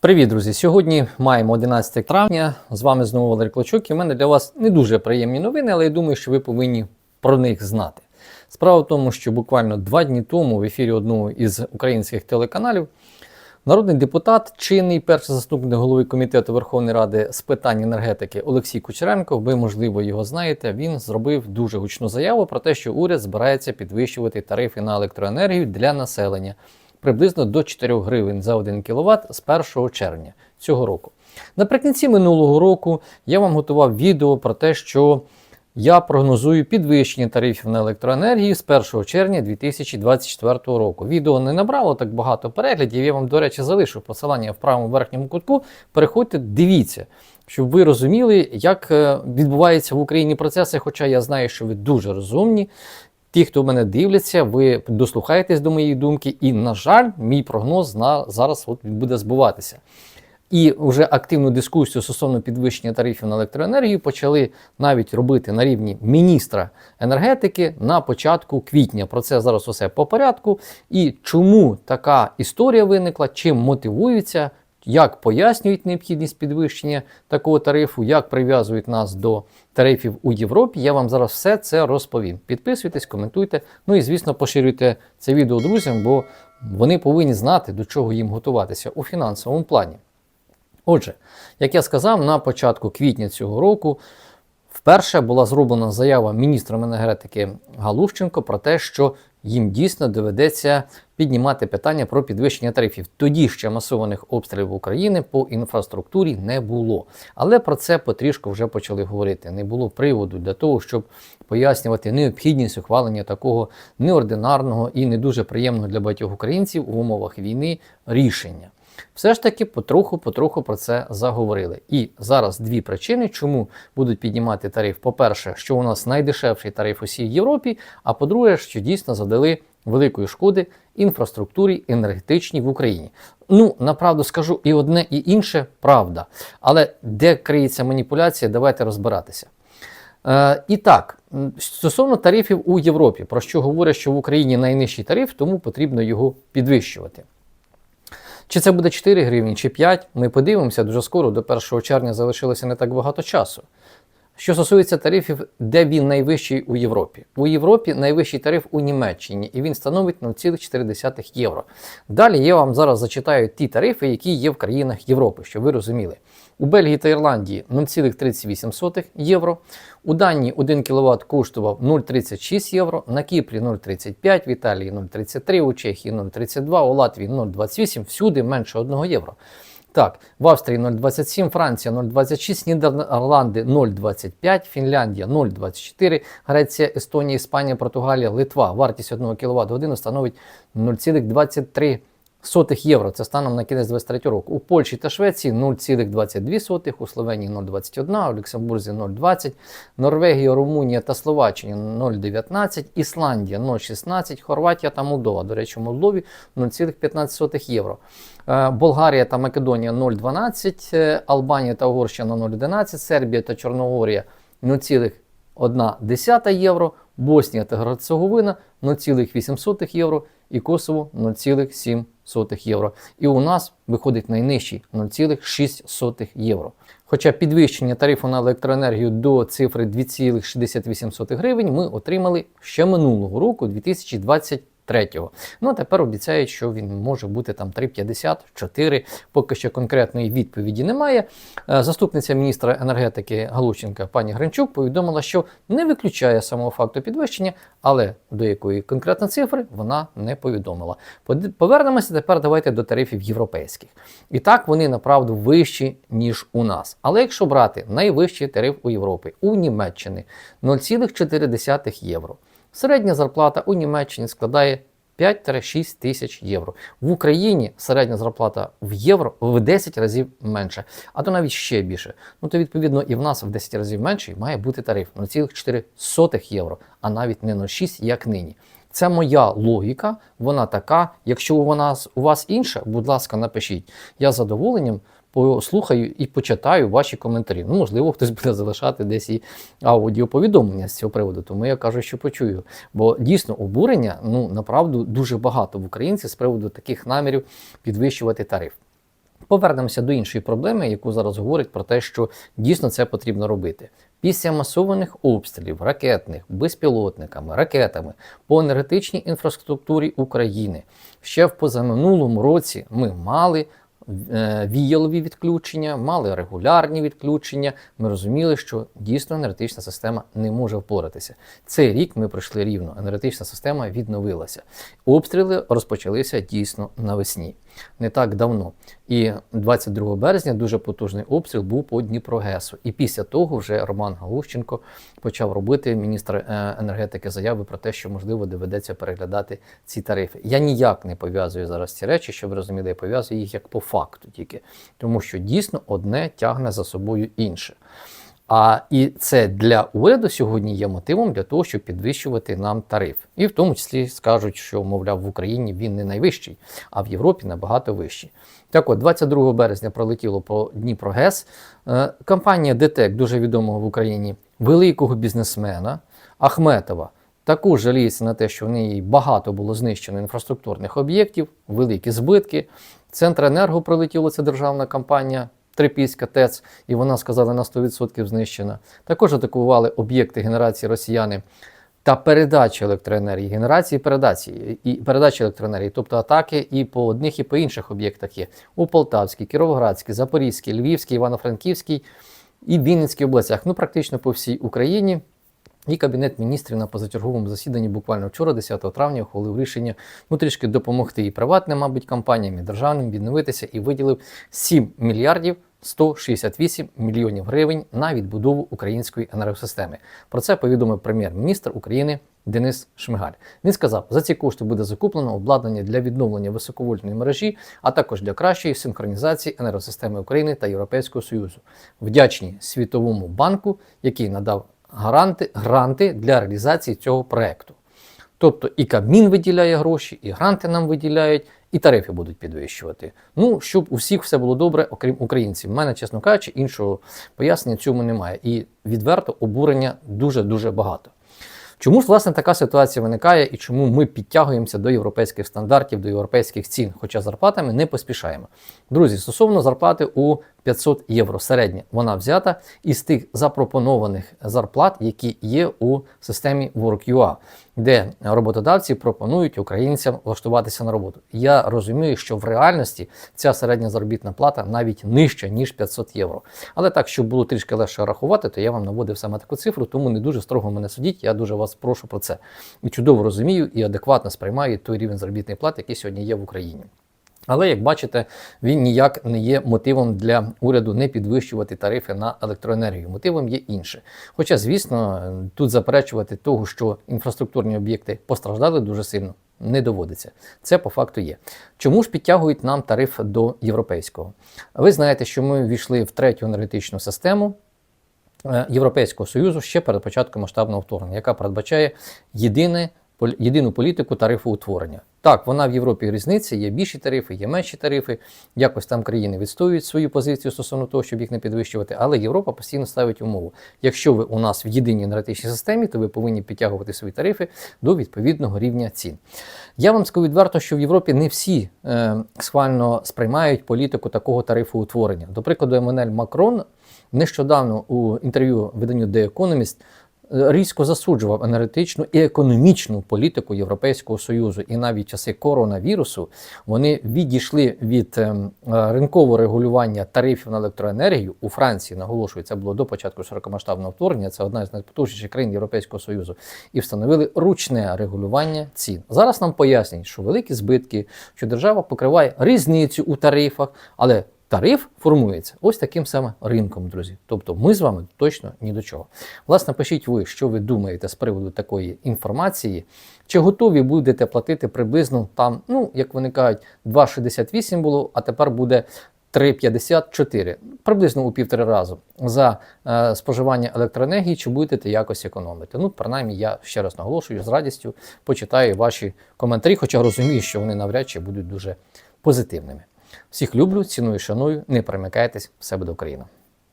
Привіт, друзі! Сьогодні маємо 11 травня. З вами знову Валерій Клочок. І в мене для вас не дуже приємні новини, але я думаю, що ви повинні про них знати. Справа в тому, що буквально два дні тому в ефірі одного із українських телеканалів народний депутат, чинний перший заступник голови комітету Верховної Ради з питань енергетики Олексій Кучеренко, ви, можливо, його знаєте. Він зробив дуже гучну заяву про те, що уряд збирається підвищувати тарифи на електроенергію для населення приблизно до 4 гривень за 1 кВт з 1 червня цього року. Наприкінці минулого року я вам готував відео про те, що я прогнозую підвищення тарифів на електроенергію з 1 червня 2024 року. Відео не набрало так багато переглядів. Я вам, до речі, залишу посилання в правому верхньому кутку. Переходьте, дивіться, щоб ви розуміли, як е, відбуваються в Україні процеси. Хоча я знаю, що ви дуже розумні. Ті, хто мене дивляться, ви дослухаєтесь до моєї думки, і, на жаль, мій прогноз на зараз от буде збуватися. І вже активну дискусію стосовно підвищення тарифів на електроенергію почали навіть робити на рівні міністра енергетики на початку квітня. Про це зараз усе по порядку. І чому така історія виникла, чим мотивуються, як пояснюють необхідність підвищення такого тарифу, як прив'язують нас до тарифів у Європі. Я вам зараз все це розповім. Підписуйтесь, коментуйте. Ну і звісно, поширюйте це відео друзям, бо вони повинні знати, до чого їм готуватися у фінансовому плані. Отже, як я сказав, на початку квітня цього року вперше була зроблена заява міністром енергетики Галущенко про те, що їм дійсно доведеться піднімати питання про підвищення тарифів. Тоді ще масованих обстрілів України по інфраструктурі не було. Але про це потрішку вже почали говорити. Не було приводу для того, щоб пояснювати необхідність ухвалення такого неординарного і не дуже приємного для багатьох українців в умовах війни рішення. Все ж таки потроху-потроху про це заговорили. І зараз дві причини, чому будуть піднімати тариф. По-перше, що у нас найдешевший тариф у всій Європі, а по-друге, що дійсно задали великої шкоди інфраструктурі енергетичній в Україні. Ну, направду скажу і одне, і інше правда. Але де криється маніпуляція, давайте розбиратися. Е, І так, стосовно тарифів у Європі, про що говорять, що в Україні найнижчий тариф, тому потрібно його підвищувати. Чи це буде 4 гривні, чи 5, ми подивимося дуже скоро, до 1 червня залишилося не так багато часу. Що стосується тарифів, де він найвищий у Європі? У Європі найвищий тариф у Німеччині, і він становить 0,4 євро. Далі я вам зараз зачитаю ті тарифи, які є в країнах Європи, щоб ви розуміли. У Бельгії та Ірландії 0,38 євро. У Данії 1 кВт коштував 0,36 євро, на Кіпрі 0,35, в Італії 0,33, у Чехії 0,32, у Латвії 0,28, всюди менше 1 євро. Так, в Австрії 0,27, Франція 0,26, Нідерланди 0,25, Фінляндія 0,24, Греція, Естонія, Іспанія, Португалія, Литва. Вартість 1 кВт годину становить 0,23 сотих євро. Це станом на кінець 23 року. У Польщі та Швеції 0,22, у Словенії 0,21, у Люксембурзі 0,20, Норвегія, Румунія та Словаччина 0,19, Ісландія 0,16, Хорватія та Молдова. До речі, у Молдові 0,15 євро. Е, Болгарія та Македонія 0,12, е, Албанія та Угорщина 0,11, Сербія та Чорногорія 0,1 євро, Боснія та Герцеговина 0,8 євро і Косово 0,7 євро. І у нас виходить найнижчий 0,6 євро. Хоча підвищення тарифу на електроенергію до цифри 2,68 гривень ми отримали ще минулого року, 2023 третього. Ну тепер обіцяють, що він може бути там 3,54. Поки що конкретної відповіді немає. Е, заступниця міністра енергетики Галущенка пані Гринчук повідомила, що не виключає самого факту підвищення, але до якої конкретно цифри вона не повідомила. Повернемося тепер. Давайте до тарифів європейських. І так вони направду вищі, ніж у нас. Але якщо брати найвищий тариф у Європі, у Німеччини 0,4 євро. Середня зарплата у Німеччині складає 5-6 тисяч євро. В Україні середня зарплата в євро в 10 разів менше, а то навіть ще більше. Ну то відповідно і в нас в 10 разів менше має бути тариф 0,4 євро, а навіть не 0,6, як нині. Це моя логіка, вона така. Якщо у вас у вас інша, будь ласка, напишіть. Я з задоволенням послухаю і почитаю ваші коментарі. Ну, можливо, хтось буде залишати десь і аудіоповідомлення з цього приводу, тому я кажу, що почую. Бо дійсно обурення ну направду дуже багато в українців з приводу таких намірів підвищувати тариф. Повернемося до іншої проблеми, яку зараз говорять про те, що дійсно це потрібно робити. Після масованих обстрілів ракетних, безпілотниками, ракетами по енергетичній інфраструктурі України ще в позаминулому році ми мали віялові відключення, мали регулярні відключення. Ми розуміли, що дійсно енергетична система не може впоратися. Цей рік ми пройшли рівно. Енергетична система відновилася. Обстріли розпочалися дійсно навесні, не так давно. І 22 березня дуже потужний обстріл був по Дніпрогесу. І після того вже Роман Галущенко почав робити міністр е, енергетики заяви про те, що можливо доведеться переглядати ці тарифи. Я ніяк не пов'язую зараз ці речі, щоб ви розуміли, я пов'язую їх як по факту тільки, тому що дійсно одне тягне за собою інше. А і це для уряду сьогодні є мотивом для того, щоб підвищувати нам тариф. І в тому числі скажуть, що, мовляв, в Україні він не найвищий, а в Європі набагато вищий. Так от, 22 березня пролетіло по Дніпрогес. Е, Компанія ДТЕК, дуже відомого в Україні, великого бізнесмена Ахметова. Також жаліється на те, що в неї багато було знищено інфраструктурних об'єктів, великі збитки. Центренерго прилетіло, це державна компанія, Трипільська ТЕЦ, і вона сказала на 100% знищена. Також атакували об'єкти генерації росіяни та передачі електроенергії, генерації передачі, і передачі електроенергії, тобто атаки і по одних, і по інших об'єктах є у Полтавській, Кіровоградській, Запорізькій, Львівській, Івано-Франківській і Вінницькій областях. Ну, практично по всій Україні. І Кабінет міністрів на позачерговому засіданні буквально вчора, 10 травня, ухвалив рішення ну, трішки допомогти і приватним, мабуть, компаніям, і державним відновитися і виділив 7 мільярдів 168 мільйонів гривень на відбудову української енергосистеми. Про це повідомив прем'єр-міністр України Денис Шмигаль. Він сказав, за ці кошти буде закуплено обладнання для відновлення високовольтної мережі, а також для кращої синхронізації енергосистеми України та Європейського Союзу. Вдячні Світовому банку, який надав гранти, гранти для реалізації цього проекту. Тобто і Кабмін виділяє гроші, і гранти нам виділяють, і тарифи будуть підвищувати. Ну, щоб у всіх все було добре, окрім українців. У мене, чесно кажучи, іншого пояснення цьому немає. І відверто обурення дуже-дуже багато. Чому ж власне така ситуація виникає і чому ми підтягуємося до європейських стандартів, до європейських цін, хоча зарплатами не поспішаємо? Друзі, стосовно зарплати у 500 євро середня, вона взята із тих запропонованих зарплат, які є у системі Work.ua, де роботодавці пропонують українцям влаштуватися на роботу. Я розумію, що в реальності ця середня заробітна плата навіть нижча ніж 500 євро. Але так, щоб було трішки легше рахувати, то я вам наводив саме таку цифру, тому не дуже строго мене судіть. Я дуже вас прошу про це. І чудово розумію і адекватно сприймаю той рівень заробітної плати, який сьогодні є в Україні. Але як бачите, він ніяк не є мотивом для уряду не підвищувати тарифи на електроенергію. Мотивом є інше. Хоча, звісно, тут заперечувати того, що інфраструктурні об'єкти постраждали дуже сильно, не доводиться. Це по факту є. Чому ж підтягують нам тариф до європейського? Ви знаєте, що ми ввійшли в третю енергетичну систему. е, Європейського союзу ще перед початком масштабного вторгнення, яка передбачає єдине єдину політику тарифоутворення. Так, вона в Європі різниця, є більші тарифи, є менші тарифи. Якось там країни відстоюють свою позицію стосовно того, щоб їх не підвищувати. Але Європа постійно ставить умову. Якщо ви у нас в єдиній енергетичній системі, то ви повинні підтягувати свої тарифи до відповідного рівня цін. Я вам скажу відверто, що в Європі не всі е, схвально сприймають політику такого тарифоутворення. До прикладу, Еммануель Макрон нещодавно у інтерв'ю виданню The Economist різко засуджував енергетичну і економічну політику Європейського Союзу. І навіть часи коронавірусу вони відійшли від ем, ринкового регулювання тарифів на електроенергію у Франції. Наголошую, це було до початку широкомасштабного вторгнення. Це одна з найпотужніших країн Європейського Союзу, і встановили ручне регулювання цін. Зараз нам пояснюють, що великі збитки, що держава покриває різницю у тарифах, але Тариф формується ось таким саме ринком, друзі. Тобто ми з вами точно ні до чого. Власне, пишіть ви, що ви думаєте з приводу такої інформації. Чи готові будете платити приблизно там, ну, як вони кажуть, 2,68 було, а тепер буде 3,54, приблизно у півтори разу за е, споживання електроенергії, чи будете якось економити. Ну, принаймні, я ще раз наголошую, з радістю почитаю ваші коментарі, хоча розумію, що вони навряд чи будуть дуже позитивними. Всіх люблю, ціную, шаную, не перемикайтесь, все буде Україна.